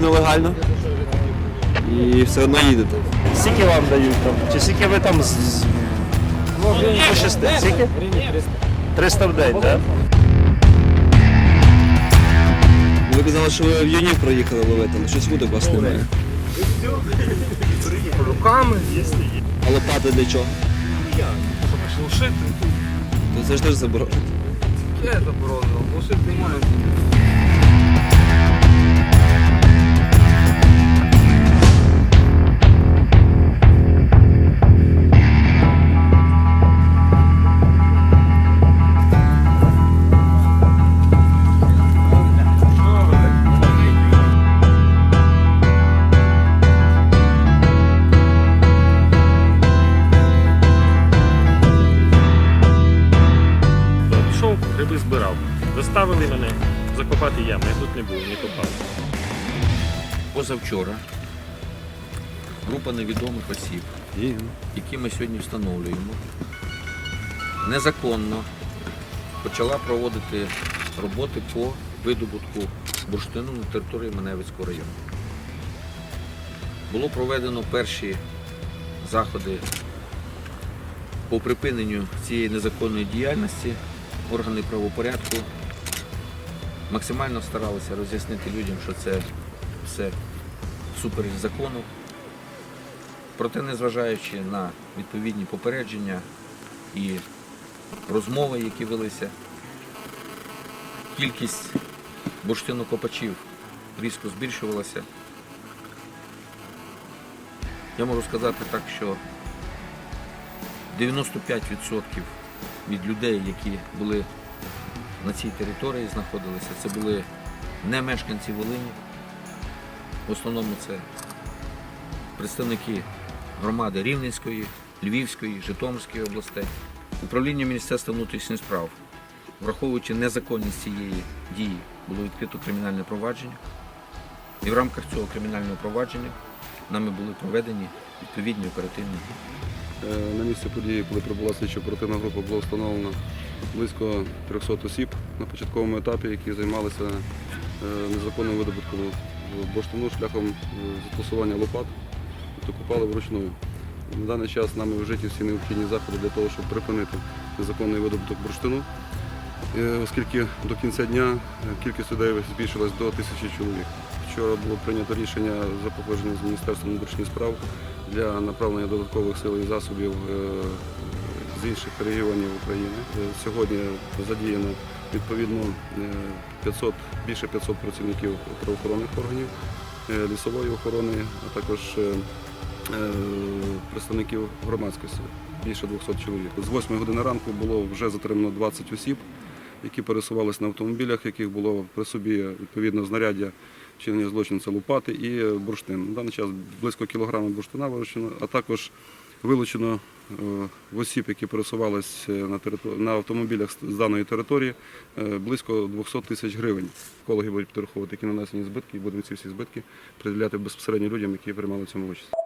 нелегально. І все одно їдете. Скільки вам дають там? Чи скільки ви там з- з- по шести? Скільки? 300 в день, так? Ви казали, що ви в юнів проїхали ловити, але щось вудок у вас немає. Руками А лопати для чого? глушити. То це ж теж заборонено. Я заборонено, глушити не Заставили мене закопати яму. Я тут не був, не копав. Позавчора група невідомих осіб, які ми сьогодні встановлюємо, незаконно почала проводити роботи по видобутку бурштину на території Маневицького району. Було проведено перші заходи по припиненню цієї незаконної діяльності. Органи правопорядку максимально старалися роз'яснити людям, що це все супереч закону. Проте, незважаючи на відповідні попередження і розмови, які велися, кількість бурштинокопачів різко збільшувалася. Я можу сказати так, що 95% від людей, які були на цій території, знаходилися, це були не мешканці Волині. В основному це представники громади Рівненської, Львівської, Житомирської областей. Управління Міністерства внутрішніх справ, враховуючи незаконність цієї дії, було відкрито кримінальне провадження. І в рамках цього кримінального провадження нами були проведені відповідні оперативні дії. Е, На місці події, коли прибула слідчо оперативна група, було встановлено близько 300 осіб на початковому етапі, які займалися е, незаконним видобутком бурштину шляхом е, застосування лопат, тобто копали вручну. На даний час нами вжиті всі необхідні заходи для того, щоб припинити незаконний видобуток бурштину, оскільки до кінця дня кількість людей збільшилась до тисячі чоловік. Вчора було прийнято рішення за погодженням з Міністерством внутрішніх справ для направлення додаткових сил і засобів е, з інших регіонів України. Е, Сьогодні задіяно відповідно е, 500, більше 500 працівників правоохоронних органів, е, лісової охорони, а також е, е, представників громадськості, більше 200 чоловік. З 8 години ранку було вже затримано 20 осіб, які пересувалися на автомобілях, яких було при собі відповідно знаряддя вчинення злочину це лопати і е, бурштин. На даний час близько кілограма бурштина вилучено, а також вилучено е, в осіб, які пересувалися на, територ- на автомобілях з даної території, е, близько 200 тисяч гривень. Екологи будуть підраховувати, які нанесені збитки, і будемо ці всі збитки приділяти безпосередньо людям, які приймали цьому участь.